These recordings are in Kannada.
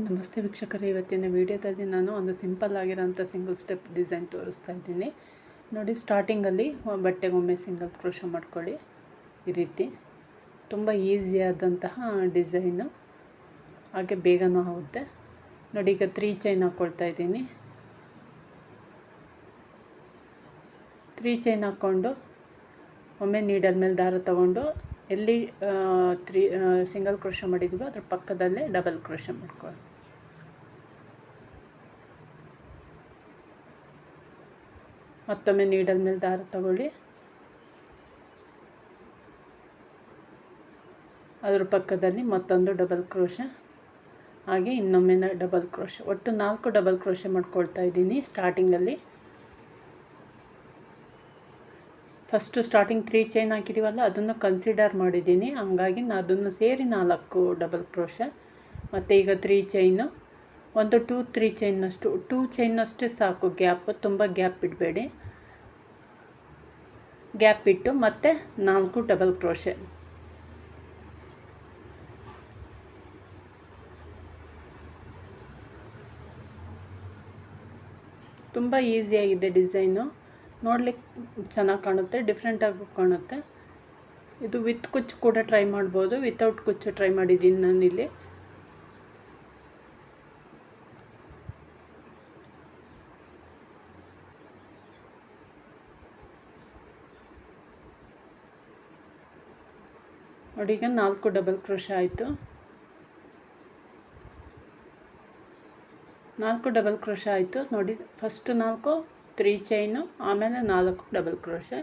ನಮಸ್ತೆ ವೀಕ್ಷಕರೇ, ಇವತ್ತಿನ ವಿಡಿಯೋದಲ್ಲಿ ನಾನು ಒಂದು ಸಿಂಪಲ್ ಆಗಿರೋಂಥ ಸಿಂಗಲ್ ಸ್ಟೆಪ್ ಡಿಸೈನ್ ತೋರಿಸ್ತಾ ಇದ್ದೀನಿ. ನೋಡಿ, ಸ್ಟಾರ್ಟಿಂಗಲ್ಲಿ ಬಟ್ಟೆಗೊಮ್ಮೆ ಸಿಂಗಲ್ ಕ್ರೋಶ ಮಾಡ್ಕೊಳ್ಳಿ. ಈ ರೀತಿ. ತುಂಬ ಈಸಿಯಾದಂತಹ ಡಿಸೈನು. ಹಾಗೆ ಬೇಗನೂ ಆಗುತ್ತೆ. ನೋಡಿ, ಈಗ ತ್ರೀ ಚೈನ್ ಹಾಕ್ಕೊಳ್ತಾ ಇದ್ದೀನಿ. ತ್ರೀ ಚೈನ್ ಹಾಕ್ಕೊಂಡು ಒಮ್ಮೆ ನೀಡಲ್ ಮೇಲೆ ದಾರ ತಗೊಂಡು ಎಲ್ಲಿ ತ್ರೀ ಸಿಂಗಲ್ ಕ್ರೋಶ ಮಾಡಿದ್ವೋ ಅದ್ರ ಪಕ್ಕದಲ್ಲೇ ಡಬಲ್ ಕ್ರೋಶ ಮಾಡ್ಕೊಳ್ಳಿ ಮತ್ತೊಮ್ಮೆ ನೀಡಲ್ ಮೇಲೆ ದಾರ ತಗೊಳ್ಳಿ. ಅದ್ರ ಪಕ್ಕದಲ್ಲಿ ಮತ್ತೊಂದು ಡಬಲ್ ಕ್ರೋಶ. ಹಾಗೆ ಇನ್ನೊಮ್ಮೆ ಡಬಲ್ ಕ್ರೋಶ. ಒಟ್ಟು ನಾಲ್ಕು ಡಬಲ್ ಕ್ರೋಶ ಮಾಡ್ಕೊಳ್ತಾ ಇದ್ದೀನಿ ಸ್ಟಾರ್ಟಿಂಗಲ್ಲಿ ಫಸ್ಟು ಸ್ಟಾರ್ಟಿಂಗ್ ತ್ರೀ ಚೈನ್ ಹಾಕಿದ್ದೀವಲ್ಲ ಅದನ್ನು ಕನ್ಸಿಡರ್ ಮಾಡಿದ್ದೀನಿ. ಹಂಗಾಗಿ ನಾನು ಅದನ್ನು ಸೇರಿ ನಾಲ್ಕು ಡಬಲ್ ಕ್ರೋಶ ಮತ್ತು ಈಗ ತ್ರೀ ಚೈನು ಒಂದು ಟೂ ತ್ರೀ ಚೈನ್ನಷ್ಟು ಟೂ ಚೈನ್ನಷ್ಟೇ ಸಾಕು. ಗ್ಯಾಪ್, ತುಂಬ ಗ್ಯಾಪ್ ಇಡಬೇಡಿ. ಗ್ಯಾಪ್ ಇಟ್ಟು ಮತ್ತು ನಾಲ್ಕು ಡಬಲ್ ಕ್ರೋಶೆ ತುಂಬ ಈಸಿಯಾಗಿದೆ ಡಿಸೈನು. ನೋಡ್ಲಿಕ್ಕೆ ಚೆನ್ನಾಗಿ ಕಾಣುತ್ತೆ ಡಿಫ್ರೆಂಟಾಗೂ ಕಾಣುತ್ತೆ. ಇದು ವಿತ್ ಕುಚ್ಚು ಕೂಡ ಟ್ರೈ ಮಾಡ್ಬೋದು ವಿತೌಟ್ ಕುಚ್ಚು ಟ್ರೈ ಮಾಡಿದ್ದೀನಿ ನಾನಿಲ್ಲಿ. ನೋಡಿ ಈಗ ನಾಲ್ಕು ಡಬಲ್ ಕ್ರೋಶ ಆಯಿತು. ನಾಲ್ಕು ಡಬಲ್ ಕ್ರೋಶ ಆಯಿತು. ನೋಡಿ ಫಸ್ಟ್ ನಾಲ್ಕು ತ್ರೀ ಚೈನು, ಆಮೇಲೆ ನಾಲ್ಕು ಡಬಲ್ ಕ್ರೋಶೆ.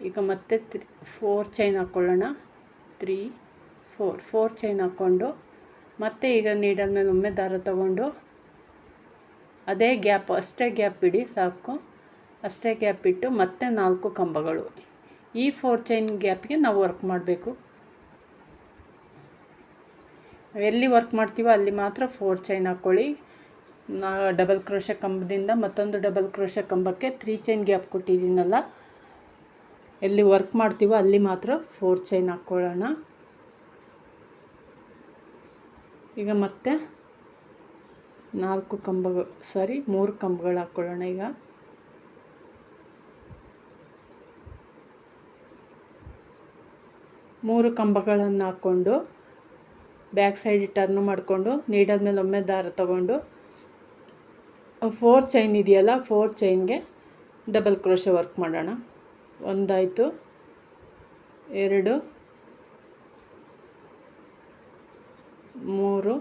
ಈಗ ಮತ್ತೆ ತ್ರಿ, ಫೋರ್ ಚೈನ್ ಹಾಕ್ಕೊಳ್ಳೋಣ. ತ್ರೀ, ಫೋರ್ ಫೋರ್ ಚೈನ್ ಹಾಕ್ಕೊಂಡು, ಮತ್ತೆ ಈಗ ನೀಡಲ್ ಮೇಲೆ ಒಮ್ಮೆ ದಾರ ತೊಗೊಂಡು, ಅದೇ ಗ್ಯಾಪ್, ಅಷ್ಟೇ ಗ್ಯಾಪ್ ಬಿಡಿ ಸಾಕು. ಅಷ್ಟೇ ಗ್ಯಾಪ್ ಇಟ್ಟು ಮತ್ತೆ ನಾಲ್ಕು ಕಂಬಗಳು. ಈ ಫೋರ್ ಚೈನ್ ಗ್ಯಾಪ್ಗೆ ನಾವು ವರ್ಕ್ ಮಾಡಬೇಕು. ಎಲ್ಲಿ ವರ್ಕ್ ಮಾಡ್ತೀವೋ ಅಲ್ಲಿ ಮಾತ್ರ ಫೋರ್ ಚೈನ್ ಹಾಕ್ಕೊಳ್ಳಿ. ನಾ ಡಬಲ್ ಕ್ರೋಶ ಕಂಬದಿಂದ ಮತ್ತೊಂದು ಡಬಲ್ ಕ್ರೋಶ ಕಂಬಕ್ಕೆ ತ್ರೀ ಚೈನ್ ಗ್ಯಾಪ್ ಕೊಟ್ಟಿದ್ದೀನಲ್ಲ, ಎಲ್ಲಿ ವರ್ಕ್ ಮಾಡ್ತೀವೋ ಅಲ್ಲಿ ಮಾತ್ರ ಫೋರ್ ಚೈನ್ ಹಾಕ್ಕೊಳ್ಳೋಣ ಈಗ ಮತ್ತೆ ನಾಲ್ಕು ಕಂಬಗಳು ಸಾರಿ ಮೂರು ಕಂಬಗಳು ಹಾಕ್ಕೊಳ್ಳೋಣ ಈಗ. ಮೂರು ಕಂಬಗಳನ್ನು ಹಾಕ್ಕೊಂಡು ಬ್ಯಾಕ್ ಸೈಡ್ ಟರ್ನ್ ಮಾಡಿಕೊಂಡು ನೀಡಲ್ ಮೇಲೆ ಒಮ್ಮೆ ದಾರ ತಗೊಂಡು ಫೋರ್ ಚೈನ್ ಇದೆಯಲ್ಲ? ಫೋರ್ ಚೈನ್ಗೆ ಡಬಲ್ ಕ್ರೋಶ ವರ್ಕ್ ಮಾಡೋಣ. ಒಂದಾಯಿತು. ಎರಡು. ಮೂರು.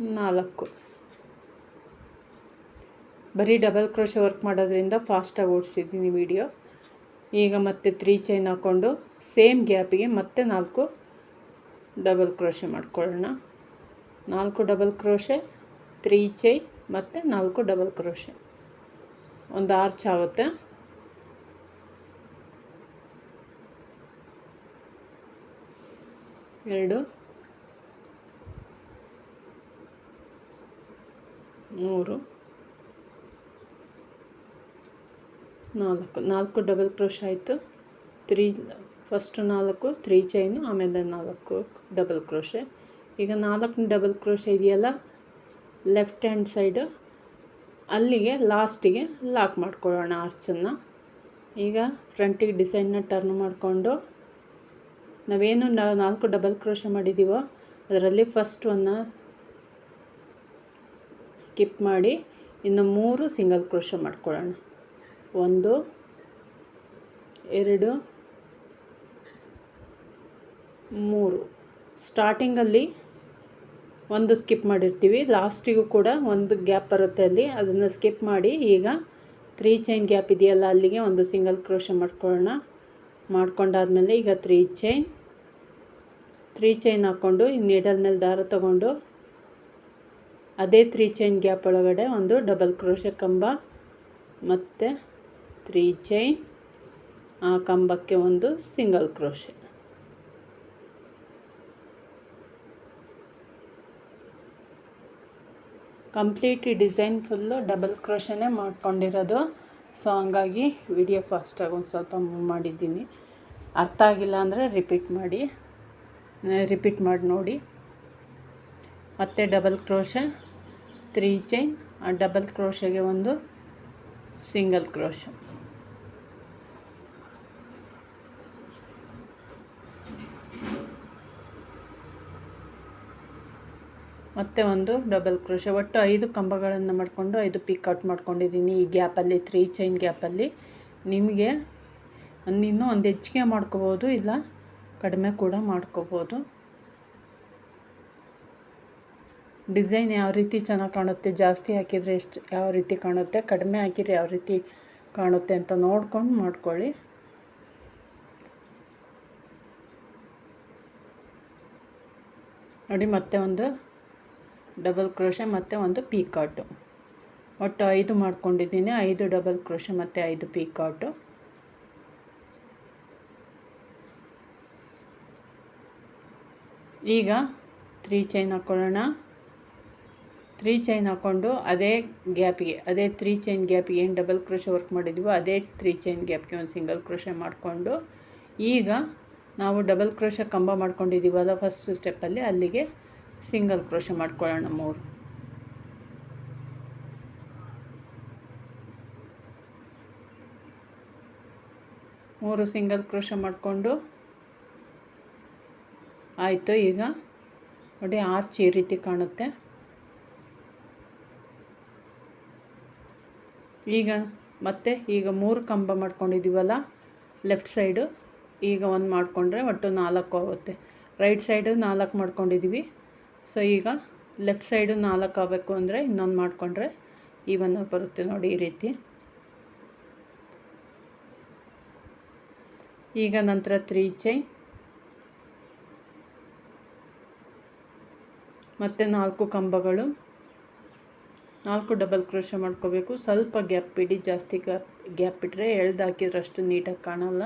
ನಾಲ್ಕು. ಬರೀ ಡಬಲ್ ಕ್ರೋಶ ವರ್ಕ್ ಮಾಡೋದ್ರಿಂದ ಫಾಸ್ಟಾಗಿ ಓಡಿಸಿದ್ದೀನಿ ವಿಡಿಯೋ ಈಗ ಮತ್ತೆ ತ್ರೀ ಚೈನ್ ಹಾಕ್ಕೊಂಡು ಸೇಮ್ ಗ್ಯಾಪಿಗೆ ಮತ್ತೆ ನಾಲ್ಕು ಡಬಲ್ ಕ್ರೋಶೆ ಮಾಡ್ಕೊಳ್ಳೋಣ. ನಾಲ್ಕು ಡಬಲ್ ಕ್ರೋಶೆ ತ್ರೀ ಚೈನ್ ಮತ್ತು ನಾಲ್ಕು ಡಬಲ್ ಕ್ರೋಶೆ. ಒಂದು ಆರ್ಚ್ ಆಗುತ್ತೆ. ಎರಡು. ಮೂರು. ನಾಲ್ಕು. ನಾಲ್ಕು ಡಬಲ್ ಕ್ರೋಶ್ ಆಯಿತು. ತ್ರೀ, ಫಸ್ಟು ನಾಲ್ಕು, ತ್ರೀ ಚೈನು, ಆಮೇಲೆ ನಾಲ್ಕು ಡಬಲ್ ಕ್ರೋಶೆ. ಈಗ ನಾಲ್ಕು ಡಬಲ್ ಕ್ರೋಶೆ ಇದೆಯಲ್ಲ? ಲೆಫ್ಟ್ ಹ್ಯಾಂಡ್ ಸೈಡು ಅಲ್ಲಿಗೆ ಲಾಸ್ಟಿಗೆ ಲಾಕ್ ಮಾಡ್ಕೊಳ್ಳೋಣ ಆರ್ಚನ್ನು ಈಗ ಫ್ರಂಟಿಗೆ ಡಿಸೈನ್ನ ಟರ್ನ್ ಮಾಡಿಕೊಂಡು ನಾವೇನು ನಾಲ್ಕು ಡಬಲ್ ಕ್ರೋಶ ಮಾಡಿದ್ದೀವೋ ಅದರಲ್ಲಿ ಫಸ್ಟ್ ಒನ್ನ ಸ್ಕಿಪ್ ಮಾಡಿ ಇನ್ನು ಮೂರು ಸಿಂಗಲ್ ಕ್ರೋಶ ಮಾಡ್ಕೊಳ್ಳೋಣ. ಒಂದು, ಎರಡು, ಮೂರು. ಸ್ಟಾರ್ಟಿಂಗಲ್ಲಿ ಒಂದು ಸ್ಕಿಪ್ ಮಾಡಿರ್ತೀವಿ. ಲಾಸ್ಟಿಗೂ ಕೂಡ ಒಂದು ಗ್ಯಾಪ್ ಬರುತ್ತೆ ಅಲ್ಲಿ. ಅದನ್ನು ಸ್ಕಿಪ್ ಮಾಡಿ ಈಗ ತ್ರೀ ಚೈನ್ ಗ್ಯಾಪ್ ಇದೆಯಲ್ಲ, ಅಲ್ಲಿಗೆ ಒಂದು ಸಿಂಗಲ್ ಕ್ರೋಶ ಮಾಡ್ಕೊಳ್ಳೋಣ. ಮಾಡ್ಕೊಂಡಾದ್ಮೇಲೆ ಈಗ ತ್ರೀ ಚೈನ್. ತ್ರೀ ಚೈನ್ ಹಾಕ್ಕೊಂಡು ನೀಡಲ್ ಮೇಲೆ ದಾರ ತಗೊಂಡು ಅದೇ ತ್ರೀ ಚೈನ್ ಗ್ಯಾಪ್ ಒಳಗಡೆ ಒಂದು ಡಬಲ್ ಕ್ರೋಶ ಕಂಬ ಮತ್ತು ತ್ರೀ ಚೈನ್ ಆ ಕಂಬಕ್ಕೆ ಒಂದು single crochet complete design full double ಕ್ರೋಶನೇ ಮಾಡ್ಕೊಂಡಿರೋದು. ಸೊ ಹಂಗಾಗಿ ವಿಡಿಯೋ ಫಾಸ್ಟಾಗಿ ಒಂದು ಸ್ವಲ್ಪ ಮೂವ್ ಮಾಡಿದ್ದೀನಿ. ಅರ್ಥ ಆಗಿಲ್ಲ ಅಂದರೆ ರಿಪೀಟ್ ಮಾಡಿ. ರಿಪೀಟ್ ಮಾಡಿ ನೋಡಿ. ಮತ್ತು ಡಬಲ್ ಕ್ರೋಶ, ತ್ರೀ ಚೈನ್, ಆ ಡಬಲ್ ಕ್ರೋಶಗೆ ಒಂದು ಸಿಂಗಲ್ ಕ್ರೋಶ. ಮತ್ತು ಒಂದು ಡಬಲ್ ಕ್ರೋಶ ಒಟ್ಟು ಐದು ಕಂಬಗಳನ್ನು ಮಾಡಿಕೊಂಡು ಐದು ಪಿಕ್ ಔಟ್ ಮಾಡ್ಕೊಂಡಿದ್ದೀನಿ ಈ ಗ್ಯಾಪಲ್ಲಿ ತ್ರೀ ಚೈನ್ ಗ್ಯಾಪಲ್ಲಿ ನಿಮಗೆ ನೀನು ಒಂದು ಹೆಚ್ಚಿಗೆ ಮಾಡ್ಕೋಬೋದು, ಇಲ್ಲ ಕಡಿಮೆ ಕೂಡ ಮಾಡ್ಕೋಬೋದು. ಡಿಸೈನ್ ಯಾವ ರೀತಿ ಚೆನ್ನಾಗಿ ಕಾಣುತ್ತೆ, ಜಾಸ್ತಿ ಹಾಕಿದರೆ ಎಷ್ಟು ಯಾವ ರೀತಿ ಕಾಣುತ್ತೆ, ಕಡಿಮೆ ಹಾಕಿದರೆ ಯಾವ ರೀತಿ ಕಾಣುತ್ತೆ ಅಂತ ನೋಡ್ಕೊಂಡು ಮಾಡ್ಕೊಳ್ಳಿ. ನೋಡಿ ಮತ್ತೆ ಒಂದು ಡಬಲ್ ಕ್ರೋಶ ಮತ್ತು ಒಂದು ಪೀಕಾಟು. ಒಟ್ಟು ಐದು ಮಾಡ್ಕೊಂಡಿದ್ದೀನಿ. ಐದು ಡಬಲ್ ಕ್ರೋಶ ಮತ್ತು ಐದು ಪೀಕಾಟು. ಈಗ ತ್ರೀ ಚೈನ್ ಹಾಕ್ಕೊಳ್ಳೋಣ ತ್ರೀ ಚೈನ್ ಹಾಕ್ಕೊಂಡು ಅದೇ ಗ್ಯಾಪಿಗೆ, ಅದೇ ತ್ರೀ ಚೈನ್ ಗ್ಯಾಪಿಗೆ ಏನು ಡಬಲ್ ಕ್ರೋಶ ವರ್ಕ್ ಮಾಡಿದ್ದೀವೋ ಅದೇ ತ್ರೀ ಚೈನ್ ಗ್ಯಾಪ್ಗೆ ಒಂದು ಸಿಂಗಲ್ ಕ್ರೋಶೆ ಮಾಡಿಕೊಂಡು, ಈಗ ನಾವು ಡಬಲ್ ಕ್ರೋಶ ಕಂಬ ಮಾಡ್ಕೊಂಡಿದ್ದೀವಲ್ಲ ಫಸ್ಟ್ ಸ್ಟೆಪ್ಪಲ್ಲಿ ಅಲ್ಲಿಗೆ ಸಿಂಗಲ್ ಕ್ರೋಶ ಮಾಡ್ಕೊಳ್ಳೋಣ ಮೂರು. ಮೂರು ಸಿಂಗಲ್ ಕ್ರೋಶ ಮಾಡಿಕೊಂಡು ಆಯಿತು ಈಗ. ನೋಡಿ ಆರ್ಚ್ ಈ ರೀತಿ ಕಾಣುತ್ತೆ. ಈಗ ಮತ್ತೆ ಈಗ ಮೂರು ಕಂಬ ಮಾಡ್ಕೊಂಡಿದ್ದೀವಲ್ಲ, ಲೆಫ್ಟ್ ಸೈಡು. ಈಗ ಒಂದು ಮಾಡಿಕೊಂಡ್ರೆ ಒಟ್ಟು ನಾಲ್ಕು ಆಗುತ್ತೆ. ರೈಟ್ ಸೈಡು ನಾಲ್ಕು ಮಾಡ್ಕೊಂಡಿದ್ದೀವಿ. ಸೊ ಈಗ ಲೆಫ್ಟ್ ಸೈಡು ನಾಲ್ಕು ಆಗಬೇಕು ಅಂದರೆ ಇನ್ನೊಂದು ಮಾಡಿಕೊಂಡ್ರೆ ಈವನ್ ಬರುತ್ತೆ ನೋಡಿ ಈ ರೀತಿ. ಈಗ ನಂತರ ತ್ರೀ ಚೈನ್ ಮತ್ತು ನಾಲ್ಕು ಕಂಬಗಳು. ನಾಲ್ಕು ಡಬಲ್ ಕ್ರೋಶ ಮಾಡ್ಕೋಬೇಕು. ಸ್ವಲ್ಪ ಗ್ಯಾಪ್ ಬಿಡಿ ಜಾಸ್ತಿ ಗ್ಯಾಪ್ ಗ್ಯಾಪ್ ಎಳ್ದು ಹಾಕಿದ್ರಷ್ಟು ನೀಟಾಗಿ ಕಾಣಲ್ಲ.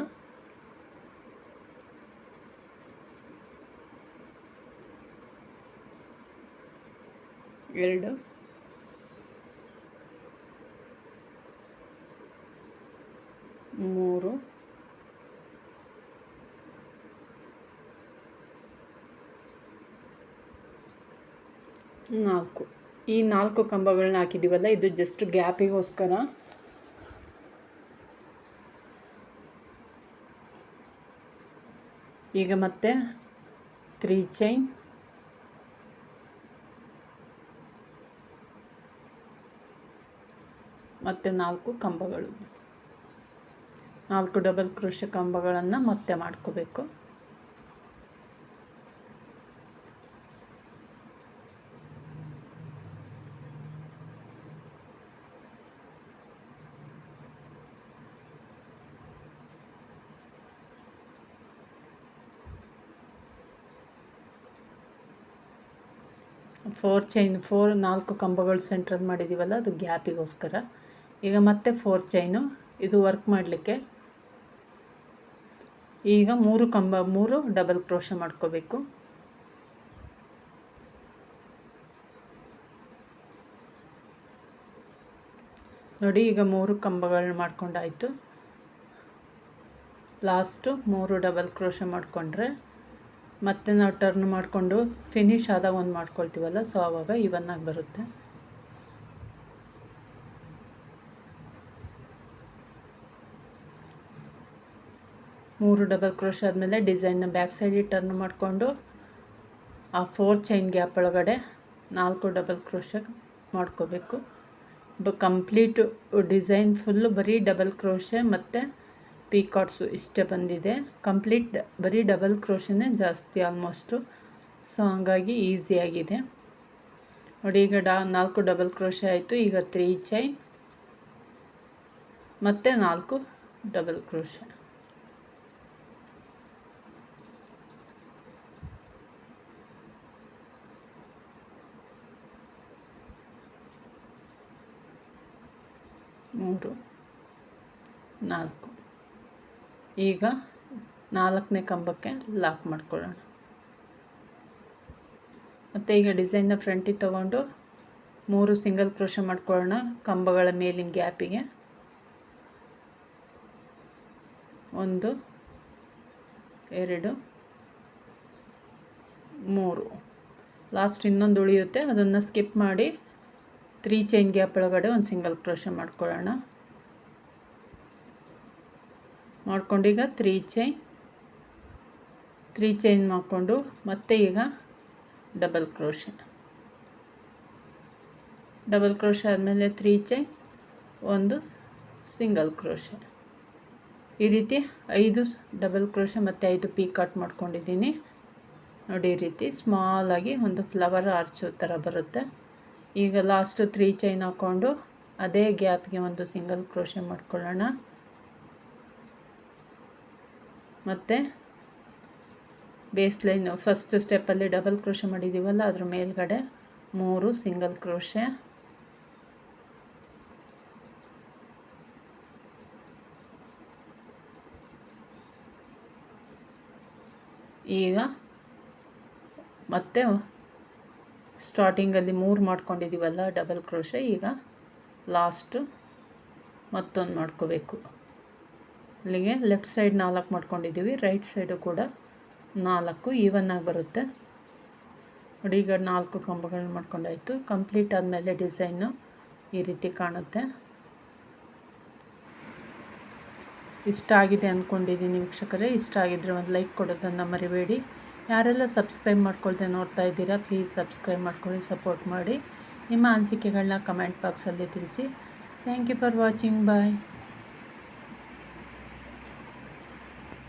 ಎರಡು. ಮೂರು. ನಾಲ್ಕು. ಈ ನಾಲ್ಕು ಕಂಬಗಳನ್ನ ಹಾಕಿದ್ದೀವಲ್ಲ ಇದು ಜಸ್ಟ್ ಗ್ಯಾಪಿಗೋಸ್ಕರ. ಈಗ ಮತ್ತೆ ತ್ರೀ ಚೈನ್ ಮತ್ತು ನಾಲ್ಕು ಕಂಬಗಳು. ನಾಲ್ಕು ಡಬಲ್ ಕ್ರೋಶ ಕಂಬಗಳನ್ನು ಮತ್ತೆ ಮಾಡ್ಕೋಬೇಕು. ಫೋರ್ ಚೈನ್ ಫೋರ್ ನಾಲ್ಕು ಕಂಬಗಳು ಸೆಂಟ್ರಲ್ಲಿ ಮಾಡಿದ್ದೀವಲ್ಲ ಅದು ಗ್ಯಾಪಿಗೋಸ್ಕರ. ಈಗ ಮತ್ತೆ ಫೋರ್ ಚೈನು ಇದು ವರ್ಕ್ ಮಾಡಲಿಕ್ಕೆ. ಈಗ ಮೂರು ಕಂಬ, ಮೂರು ಡಬಲ್ ಕ್ರೋಶ ಮಾಡ್ಕೋಬೇಕು. ನೋಡಿ ಈಗ ಮೂರು ಕಂಬಗಳನ್ನ ಮಾಡ್ಕೊಂಡಾಯಿತು. ಲಾಸ್ಟು ಮೂರು ಡಬಲ್ ಕ್ರೋಶ ಮಾಡಿಕೊಂಡ್ರೆ ಮತ್ತೆ ನಾವು ಟರ್ನ್ ಮಾಡಿಕೊಂಡು ಫಿನಿಶ್ ಆದಾಗ ಒಂದು ಮಾಡ್ಕೊಳ್ತೀವಲ್ಲ ಸೊ ಆವಾಗ ಇವನ್ನಾಗಿ ಬರುತ್ತೆ. ಮೂರು ಡಬಲ್ ಕ್ರೋಶ್ ಆದಮೇಲೆ ಡಿಸೈನ್ನ ಬ್ಯಾಕ್ ಸೈಡಿಗೆ ಟರ್ನ್ ಮಾಡಿಕೊಂಡು ಆ ಫೋರ್ ಚೈನ್ ಗ್ಯಾಪ್ ಒಳಗಡೆ ನಾಲ್ಕು ಡಬಲ್ ಕ್ರೋಶ ಮಾಡ್ಕೋಬೇಕು. ಕಂಪ್ಲೀಟ್ ಡಿಸೈನ್ ಫುಲ್ಲು ಬರೀ ಡಬಲ್ ಕ್ರೋಶೆ ಮತ್ತು ಪೀಕಾಟ್ಸು ಇಷ್ಟೇ ಬಂದಿದೆ. ಕಂಪ್ಲೀಟ್ ಬರೀ ಡಬಲ್ ಕ್ರೋಶನೇ ಜಾಸ್ತಿ ಆಲ್ಮೋಸ್ಟು ಸೊ ಹಂಗಾಗಿ ಈಸಿಯಾಗಿದೆ ನೋಡಿ, ಈಗ ಡಾ ನಾಲ್ಕು ಡಬಲ್ ಕ್ರೋಶ ಆಯಿತು. ಈಗ ತ್ರೀ ಚೈನ್ ಮತ್ತು ನಾಲ್ಕು ಡಬಲ್ ಕ್ರೋಶ ಮೂರು, ನಾಲ್ಕು. ಈಗ ನಾಲ್ಕನೇ ಕಂಬಕ್ಕೆ ಲಾಕ್ ಮಾಡ್ಕೊಳ್ಳೋಣ. ಮತ್ತು ಈಗ ಡಿಸೈನ್ನ ಫ್ರಂಟಿಗೆ ತೊಗೊಂಡು ಮೂರು ಸಿಂಗಲ್ ಕ್ರೋಶ ಮಾಡ್ಕೊಳ್ಳೋಣ ಕಂಬಗಳ ಮೇಲಿನ ಗ್ಯಾಪಿಗೆ ಒಂದು, ಎರಡು, ಮೂರು. ಲಾಸ್ಟ್ ಇನ್ನೊಂದು ಉಳಿಯುತ್ತೆ, ಅದನ್ನು ಸ್ಕಿಪ್ ಮಾಡಿ ತ್ರೀ ಚೈನ್ ಗ್ಯಾಪ್ ಒಳಗಡೆ ಒಂದು ಸಿಂಗಲ್ ಕ್ರೋಶ ಮಾಡ್ಕೊಳ್ಳೋಣ. ಮಾಡ್ಕೊಂಡೀಗ ತ್ರೀ ಚೈನ್. ತ್ರೀ ಚೈನ್ ಮಾಡಿಕೊಂಡು ಮತ್ತೆ ಈಗ ಡಬಲ್ ಕ್ರೋಶ. ಡಬಲ್ ಕ್ರೋಶ ಆದಮೇಲೆ ತ್ರೀ ಚೈನ್, ಒಂದು ಸಿಂಗಲ್ ಕ್ರೋಶ. ಈ ರೀತಿ ಐದು ಡಬಲ್ ಕ್ರೋಶ ಮತ್ತು ಐದು ಪೀ ಕಟ್ ಮಾಡ್ಕೊಂಡಿದ್ದೀನಿ. ನೋಡಿ ಈ ರೀತಿ ಸ್ಮಾಲಾಗಿ ಒಂದು ಫ್ಲವರ್ ಆರ್ಚು ಥರ ಬರುತ್ತೆ. ಈಗ ಲಾಸ್ಟು ತ್ರೀ ಚೈನ್ ಹಾಕ್ಕೊಂಡು ಅದೇ ಗ್ಯಾಪ್ಗೆ ಒಂದು ಸಿಂಗಲ್ ಕ್ರೋಶೆ ಮಾಡ್ಕೊಳ್ಳೋಣ. ಮತ್ತು ಬೇಸ್ ಲೈನ್ ಫಸ್ಟ್ ಸ್ಟೆಪ್ಪಲ್ಲಿ ಡಬಲ್ ಕ್ರೋಶೆ ಮಾಡಿದ್ದೀವಲ್ಲ ಅದ್ರ ಮೇಲ್ಗಡೆ ಮೂರು ಸಿಂಗಲ್ ಕ್ರೋಶೆ ಈಗ ಮತ್ತೆ ಸ್ಟಾರ್ಟಿಂಗಲ್ಲಿ ಮೂರು ಮಾಡ್ಕೊಂಡಿದ್ದೀವಲ್ಲ ಡಬಲ್ ಕ್ರೋಶ ಈಗ ಲಾಸ್ಟು ಮತ್ತೊಂದು ಮಾಡ್ಕೋಬೇಕು. ಅಲ್ಲಿಗೆ ಲೆಫ್ಟ್ ಸೈಡ್ ನಾಲ್ಕು ಮಾಡ್ಕೊಂಡಿದ್ದೀವಿ ರೈಟ್ ಸೈಡು ಕೂಡ ನಾಲ್ಕು ಈವನ್ನಾಗಿ ಬರುತ್ತೆ. ನೋಡಿ, ಈಗ ನಾಲ್ಕು ಕಂಬಗಳನ್ನ ಮಾಡ್ಕೊಂಡಾಯಿತು. ಕಂಪ್ಲೀಟ್ ಆದಮೇಲೆ ಡಿಸೈನು ಈ ರೀತಿ ಕಾಣುತ್ತೆ. ಇಷ್ಟ ಆಗಿದೆ ಅಂದ್ಕೊಂಡಿದ್ದೀನಿ ವೀಕ್ಷಕರೇ. ಇಷ್ಟ ಆಗಿದ್ದರೆ ಒಂದು ಲೈಕ್ ಕೊಡೋದನ್ನು ಮರಿಬೇಡಿ. ಯಾರೆಲ್ಲ ಸಬ್ಸ್ಕ್ರೈಬ್ ಮಾಡ್ಕೊಳ್ದೆ ನೋಡ್ತಾ ಇದ್ದೀರಾ ಪ್ಲೀಸ್ ಸಬ್ಸ್ಕ್ರೈಬ್ ಮಾಡ್ಕೊಳ್ಳಿ ಸಪೋರ್ಟ್ ಮಾಡಿ. ನಿಮ್ಮ ಅನಿಸಿಕೆಗಳನ್ನ ಕಮೆಂಟ್ ಬಾಕ್ಸಲ್ಲಿ ತಿಳಿಸಿ. Thank you for watching bye